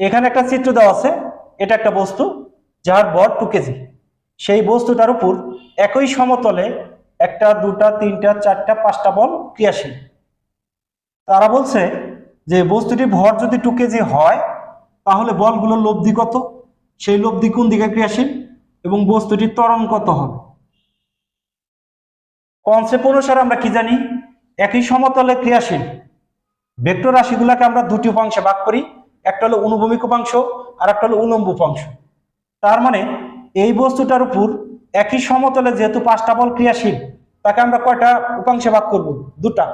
এখানে একটা চিত্র দেওয়া আছে, এটা একটা বস্তু যার বর টু কেজি। সেই বস্তুটার উপর একই সমতলে একটা, দুটা, তিনটা, চারটা, পাঁচটা বল ক্রিয়াশীল। তারা বলছে যে বস্তুটির ভর যদি টু কেজি হয়, তাহলে বলগুলোর লব্ধি কত? সেই লব্ধি কোন দিকে ক্রিয়াশীল? এবং বস্তুটির ত্বরণ কত হবে? কনসেপ্ট অনুসারে আমরা কি জানি? একই সমতলে ক্রিয়াশীল। ভেক্টর রাশিগুলোকে আমরা দুটি উপাংশে ভাগ করি। একটা হলো অনুভূমিক উপাংশ আর একটা হলো উলম্ব উপাংশ। তার মানে এই বস্তুটার উপর একই সমতলে যেহেতু পাঁচটা বল ক্রিয়াশীল, তাকে আমরা কয়টা উপাংশে ভাগ করব? দুটা।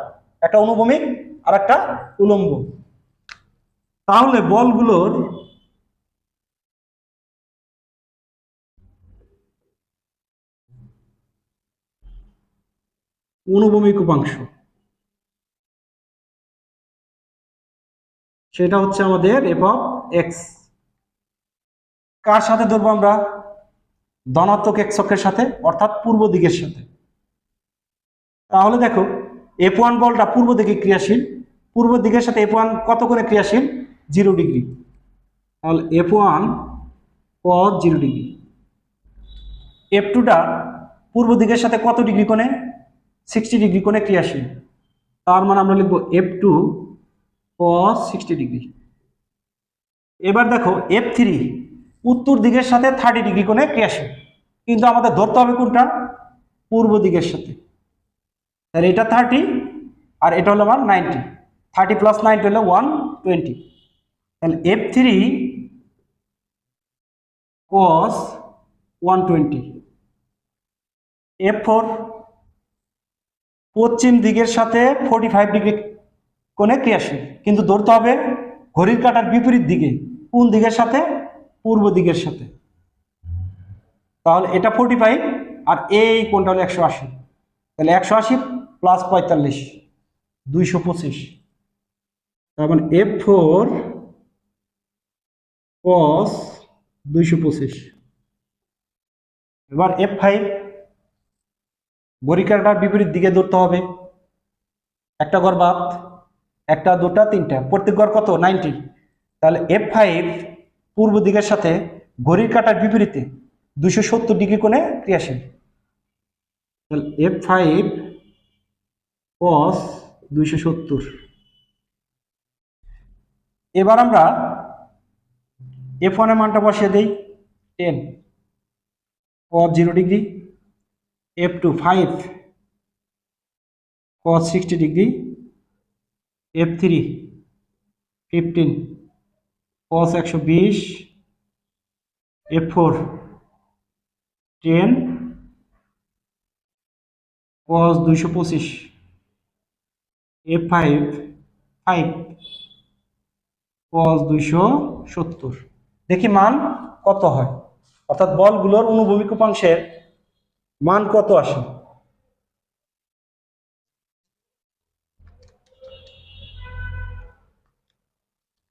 একটা অনুভূমিক আর একটা উলম্ব। তাহলে বলগুলোর অনুভূমিক উপাংশ সেটা হচ্ছে আমাদের এফ অফ এক্স কার সাথে ধরবো আমরা? ধনাত্মক এক্স অক্ষের সাথে, অর্থাৎ পূর্ব দিকের সাথে। তাহলে দেখো এফ ওয়ান বলটা পূর্ব দিকে ক্রিয়াশীল, পূর্ব দিকের সাথে এফ ওয়ান কত করে ক্রিয়াশীল? জিরো ডিগ্রি তাহলে F one cos zero degree F টুটা পূর্ব দিকের সাথে কত ডিগ্রি কোণে? সিক্সটি ডিগ্রি কোণে ক্রিয়াশীল। তার মানে আমরা লিখব F two cos sixty degree এবার দেখো এফ থ্রি উত্তর দিকের সাথে থার্টি ডিগ্রি কোণে ক্রিয়াশীল কিন্তু আমাদের ধরতে হবে কোনটা? পূর্ব দিকের সাথে। তাহলে এটা থার্টি আর এটা হলো আমার নাইনটি থার্টি প্লাস নাইনটি হলো ওয়ান টোয়েন্টি তাহলে F three cos one twenty F four পশ্চিম দিকের সাথে ফোর্টি ফাইভ ডিগ্রি কোণে ক্রিয়াশীল কিন্তু ধরতে হবে ঘড়ির কাটার বিপরীত দিকে, কোন দিকের সাথে? পূর্ব দিকের সাথে। তাহলে এটা ফোর্টি ফাইভ আর এই কোনটা হলো একশো আশি। তাহলে একশো আশি প্লাস পঁয়তাল্লিশ, দুইশো পঁচিশ। তার মানে এফ ফোর কস দুইশো পঁচিশ। এবার এফ ফাইভ গরিকাটার বিপরীত দিকে ধরতে হবে। একটা গড় বাদ। একটা, দুটা, তিনটা, প্রত্যেক গড় কত? নাইনটি। তাহলে এফ ফাইভ পূর্ব দিকের সাথে ঘড়ির কাটার বিপরীতে দুশো সত্তর ডিগ্রি কোণে ক্রিয়াশীল। তাহলে এফ ফাইভ কস দুইশো সত্তর। এবার আমরা এফ ওয়ানের মানটা বসিয়ে দিই। Ten cos zero degree. F two five cos sixty degree. F three fifteen cos একশো বিশ এফ ফোর টেন কস দুইশো পঁচিশ এফ ফাইভ ফাইভ কস দুইশো সত্তর। দেখি মান কত হয়? অর্থাৎ বলগুলোর অনুভূমিক উপাংশের মান কত আসে?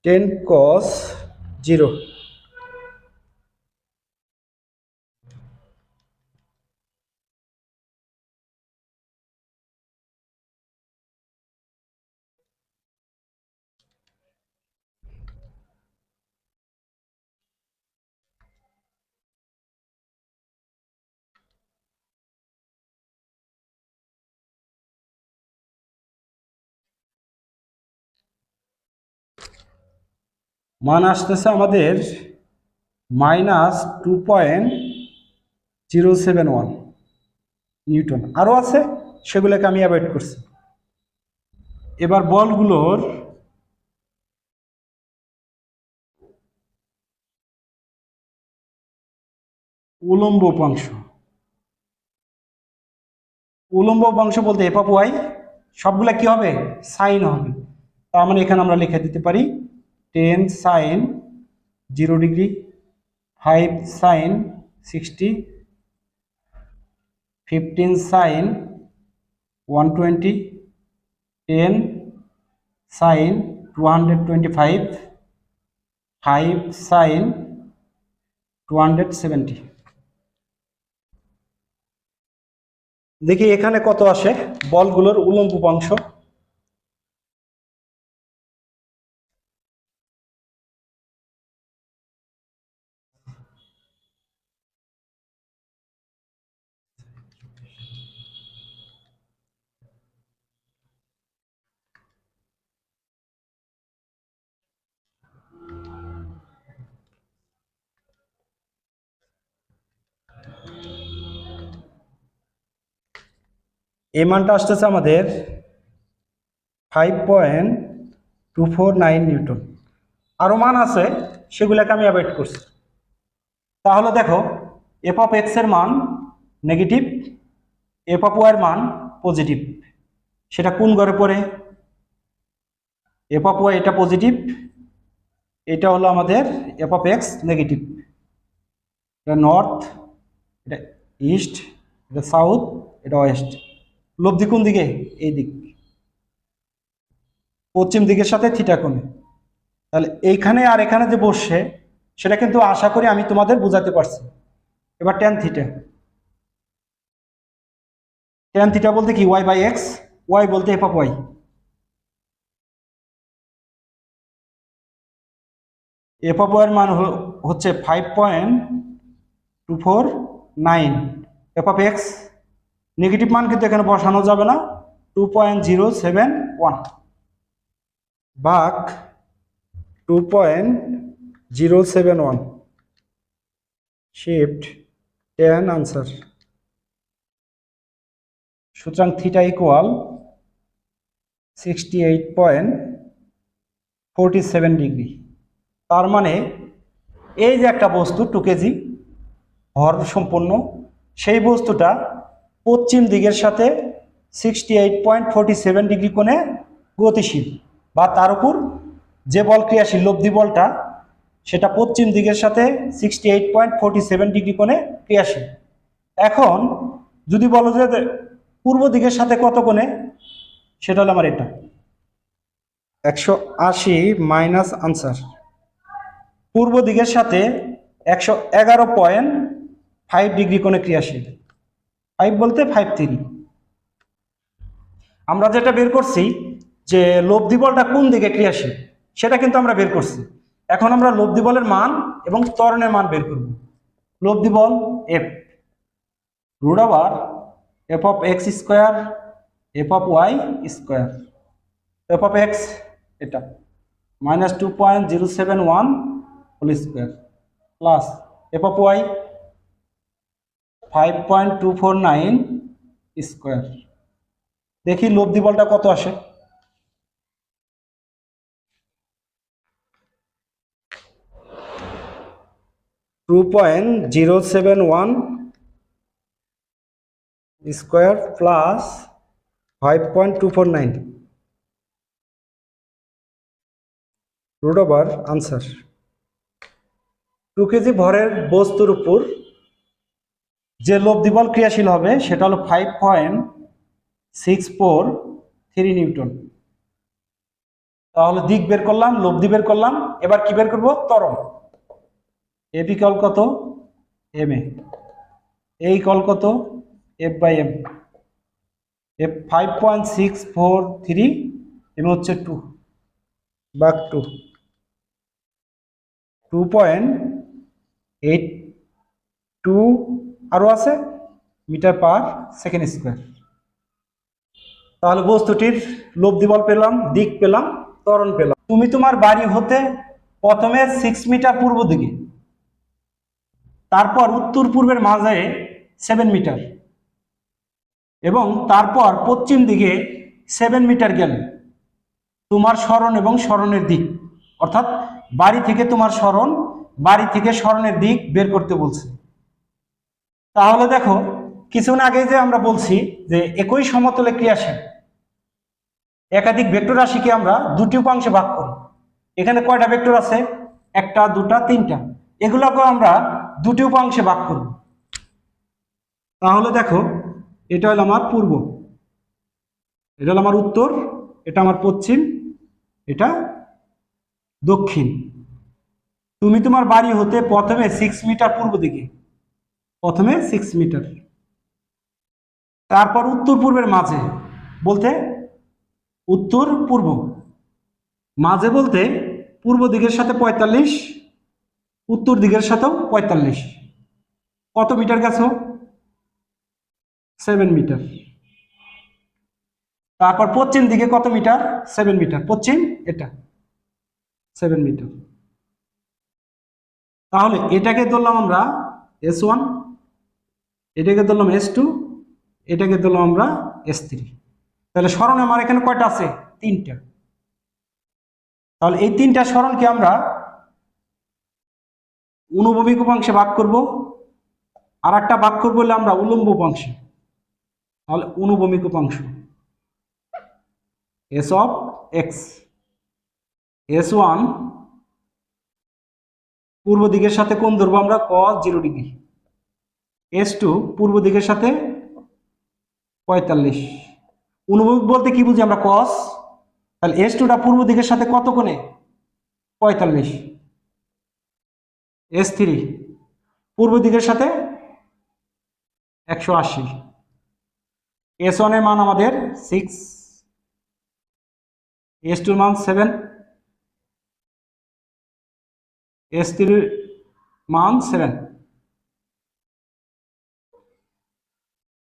Ten cos zero. মান আসতেছে আমাদের minus two point zero seven one newton. আরও আছে, সেগুলোকে আমি অ্যাভয়েড করছি। এবার বলগুলোর উলম্ব উপাংশ। উলম্ব উপাংশ বলতে অফ ওয়াই সবগুলা কি হবে? সাইন হবে। তার মানে এখানে আমরা লিখে দিতে পারি ten sine zero degree five sine sixty fifteen sine one twenty ten sine two hundred twenty five five sine two hundred seventy দেখি এখানে কত আসে? বলগুলোর উলম্ব উপাংশ এই মানটা আসতেছে আমাদের five point two four nine newton আরও মান আছে, সেগুলোকে আমি অ্যাভয়েড করছি। তাহলে দেখো এফ অফ এক্সের মান নেগেটিভ এফ অফ ওয়াই এর মান পজিটিভ সেটা কোন ঘরে পড়ে? এফ অফ ওয়াই এটা পজিটিভ এটা হলো আমাদের এফ অফ এক্স নেগেটিভ এটা নর্থ এটা ইস্ট এটা সাউথ এটা ওয়েস্ট লব্ধি কোন দিকে? এই দিক। পশ্চিম দিকের সাথে থিটা কোণে। তাহলে এইখানে আর এখানে যে বসছে, সেটা কিন্তু আশা করি আমি তোমাদের বোঝাতে পারছি। এবার টেন থিটা টেন থিটা বলতে কি? ওয়াই বাই এক্স ওয়াই বলতে F of Y F of ওয়াইয়ের মান হচ্ছে five point two four nine F of X negative মান কিন্তু এখানে বসানো যাবে না। Two point zero seven one ভাগ two point zero seven one shift tan answer সুতরাং theta equal sixty eight point forty seven degree তার মানে এই যে একটা বস্তু টু কেজি ভর সম্পন্ন সেই বস্তুটা পশ্চিম দিকের সাথে sixty eight point forty seven degree কোণে গতিশীল বা তার উপর যে বল ক্রিয়াশীল লব্ধি বলটা সেটা পশ্চিম দিকের সাথে sixty eight point forty seven degree কোণে ক্রিয়াশীল। এখন যদি বলো যে পূর্ব দিকের সাথে কত কোণে সেটা হলো আমার এটা। একশো আশি মাইনাস আনসার পূর্ব দিকের সাথে একশো এগারো পয়েন্ট ফাইভ ডিগ্রি কোণে ক্রিয়াশীল। ফাইভ বলতে ফাইভ থ্রি আমরা যেটা বের করছি যে লব্ধি বলটা কোন দিকে ক্রিয়াশীল, সেটা কিন্তু আমরা বের করছি। এখন আমরা লব্ধি বলের মান এবং ত্বরণের মান বের করব। লব্ধি বল এফ রুট আবার F of X square F of Y square F of X এটা minus two point zero seven one whole square plus F of Y five point two four nine square দেখি লব্ধি বলটা কত আসে? Two point zero seven one square plus five point two four nine root over answer two KG ভরের বস্তুর উপর যে লব্ধি বল ক্রিয়াশীল হবে, সেটা হলো five point six four three newton. তাহলে দিক বের করলাম লব্ধি বের করলাম, এবার কি বের করব? ত্বরণ। এপি কল কত? M A. এই কল কত? F by M. F five point six four three M হচ্ছে টু বাক two two point eight two আরও আছে, মিটার পার সেকেন্ড স্কোয়ার তাহলে বস্তুটির লব্ধি বল পেলাম, দিক পেলাম, ত্বরণ পেলাম। তুমি তোমার বাড়ি হতে প্রথমে সিক্স মিটার পূর্ব দিকে, তারপর উত্তর পূর্বের মাঝে সেভেন মিটার, এবং তারপর পশ্চিম দিকে সেভেন মিটার গেলে তোমার স্মরণ এবং স্মরণের দিক। অর্থাৎ বাড়ি থেকে তোমার স্মরণ বাড়ি থেকে স্মরণের দিক বের করতে বলছে। তাহলে দেখো কিছুক্ষণ আগে যে আমরা বলছি যে একই সমতলে ক্রিয়াশীল, একাধিক ভেক্টর রাশিকে আমরা দুটি উপাংশে ভাগ করি। এখানে কয়টা ভেক্টর আছে? একটা, দুটা, তিনটা। এগুলোকে আমরা দুটি উপাংশে ভাগ করব। তাহলে দেখো, এটা হলো আমার পূর্ব, এটা হলো আমার উত্তর, এটা আমার পশ্চিম, এটা দক্ষিণ। তুমি তোমার বাড়ি হতে প্রথমে সিক্স মিটার পূর্ব দিকে। প্রথমে সিক্স মিটার তারপর উত্তর পূর্বের মাঝে বলতে উত্তর পূর্ব। মাঝে বলতে পূর্ব দিকের সাথে পঁয়তাল্লিশ, উত্তর দিকের সাথেও পঁয়তাল্লিশ। কত মিটার গেছো? সেভেন মিটার তারপর পশ্চিম দিকে কত মিটার সেভেন মিটার পশ্চিম এটা। সেভেন মিটার তাহলে এটাকে ধরলাম আমরা এস ওয়ান এটাকে ধরলাম এস টু এটাকে ধরলাম আমরা এস থ্রি তাহলে স্মরণ আমার এখানে কয়টা আছে? তিনটা। তাহলে এই তিনটা স্মরণকে আমরা অনুভূমিক উপাংশে ভাগ করব। আর একটা ভাগ করব হলে আমরা উলম্ব উপাংশে। তাহলে অনুভূমিক উপাংশ। S of X S one পূর্ব দিকের সাথে কোন ধরবো আমরা cos zero degree S two পূর্ব দিকের সাথে পঁয়তাল্লিশ। অনুভূমিক বলতে কি বুঝি আমরা কস তাহলে এস টুটা পূর্ব দিকের সাথে কত কোণে? পঁয়তাল্লিশ। এস থ্রি পূর্ব দিকের সাথে একশো আশি। এস ওয়ানের মান আমাদের সিক্স এস টুর মান সেভেন এস থ্রির মান সেভেন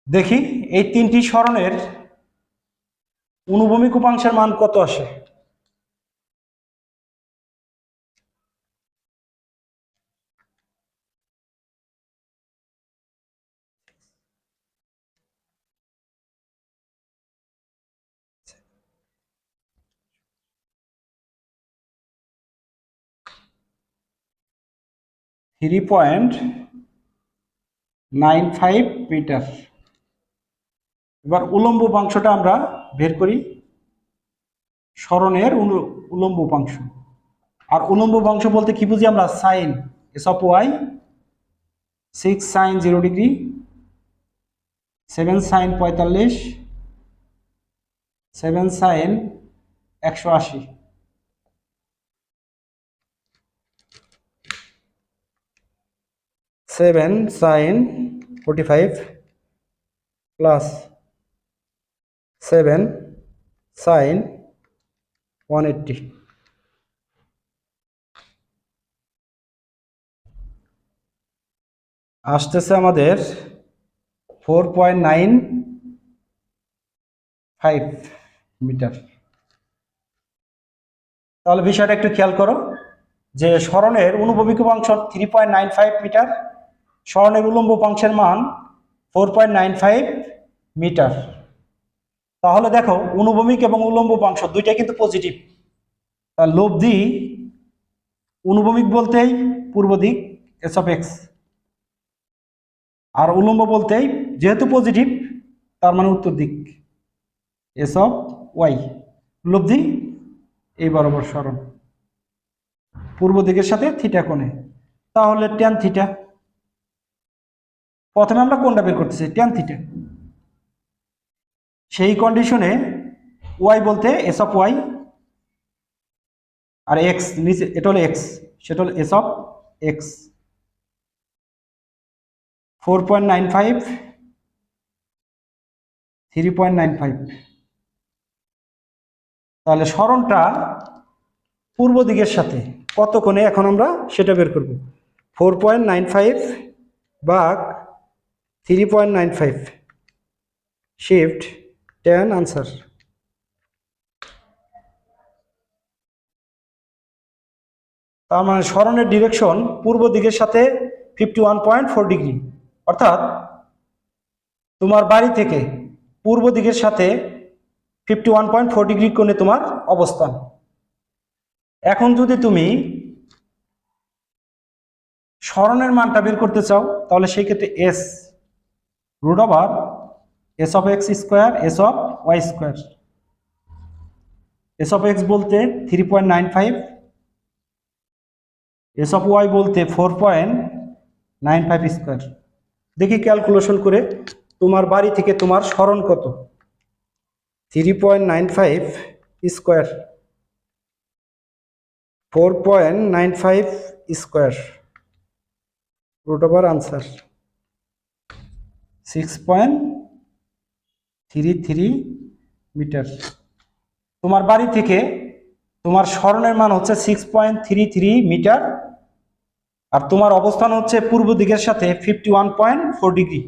দেখি এই তিনটি স্মরণের অনুভূমিক উপাংশের মান কত আসে? Three point nine five metre এবার উলম্ব উপাংশটা আমরা বের করি। স্মরণের উল- উলম্ব উপাংশ। আর উলম্ব উপাংশ বলতে কি বুঝি আমরা? Sine S of Y six sine zero degree seven sine পঁয়তাল্লিশ সেভেন সাইন একশো আশি। Seven sine forty five plus seven sine one eighty. আসতেছে আমাদের four point nine five metre. তাহলে বিষয়টা একটু খেয়াল করো, যে স্মরণের অনুভূমিক উপাংশ three point nine five metre, স্মরণের উলম্ব উপাংশের মান four point nine five metre. তাহলে দেখো অনুভূমিক এবং উলম্ব উপাংশ দুইটাই কিন্তু পজিটিভ লব্ধি অনুভূমিক বলতেই পূর্ব দিক এস অফ এক্স আর উলম্ব বলতেই যেহেতু পজিটিভ তার মানে উত্তর দিক এস অফ ওয়াই লব্ধি এই বরাবর স্মরণ। পূর্ব দিকের সাথে থিটা কোণে। তাহলে ট্যান থিটা প্রথমে আমরা কোনটা বের করতেছি ট্যান থিটা সেই কন্ডিশনে ওয়াই বলতে এস অফ ওয়াই আর এক্স নিচে এটা হলো এক্স সেটা হলো S of X four point nine five three point nine five তাহলে স্মরণটা পূর্ব দিকের সাথে কত কোণে এখন আমরা সেটা বের করব? ফোর পয়েন্ট নাইন ফাইভ বাঘ three point nine five shift tan answer. তার মানে স্মরণের ডিরেকশন পূর্ব দিকের সাথে fifty one point four degree অর্থাৎ তোমার বাড়ি থেকে পূর্ব দিকের সাথে fifty one point four degree কোণে তোমার অবস্থান। এখন যদি তুমি স্মরণের মানটা বের করতে চাও, তাহলে সেই ক্ষেত্রে S root over S of X square S of Y square S of X বলতে three point nine five S of Y বলতে four point nine five square দেখি ক্যালকুলেশন করে তোমার বাড়ি থেকে তোমার স্মরণ কত? Three point nine five square four point nine five square root over answer six point three three metre তোমার বাড়ি থেকে তোমার স্মরণের মান হচ্ছে six point three three metre আর তোমার অবস্থান হচ্ছে পূর্ব দিকের সাথে fifty one point four degree